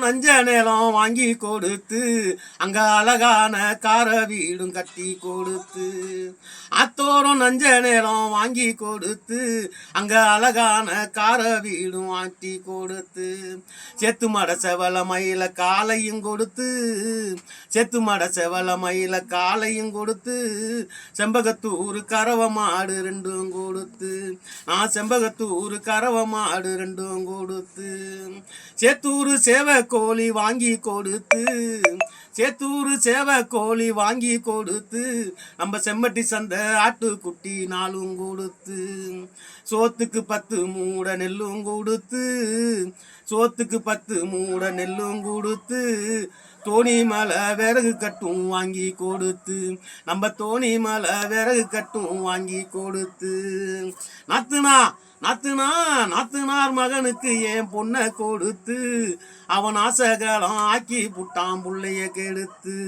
நஞ்ச நிலம் வாங்கி கொடுத்து அங்க அழகான கார வீடும் கட்டி கொடுத்து. அத்தோரம் நஞ்ச நிலம் வாங்கி கொடுத்து அங்க அழகான கார வீடும் வாட்டி கொடுத்து. செத்து மட செவல மயில காலையும் கொடுத்து செத்து மட செவல மயில காலையும் கொடுத்து. செம்பகத்தூர் கறவ மாடு ரெண்டும் கொடுத்து. நான் செம்பகத்தூர் கறவ மாடு ரெண்டும் கொடுத்து. சேத்தூர் சேவை கோழி வாங்கி கொடுத்து சேத்தூர் சேவை கோழி வாங்கி கொடுத்து நம்ம செம்மட்டி சந்தை ஆட்டுக்குட்டி நாளும் கொடுத்து சோத்துக்கு பத்து மூட நெல்லும் கொடுத்து சோத்துக்கு பத்து மூட நெல்லும் கொடுத்து தோணி மலை விறகு கட்டும் வாங்கி கொடுத்து நம்ம தோணி மலை விறகு கட்டும் வாங்கி கொடுத்து நாத்துனா நாத்துனா நாத்துனார் மகனுக்கு என் பொண்ணை கொடுத்து? அவன் ஆசைகளும் ஆக்கி புட்டான் புள்ளைய கெடுத்து.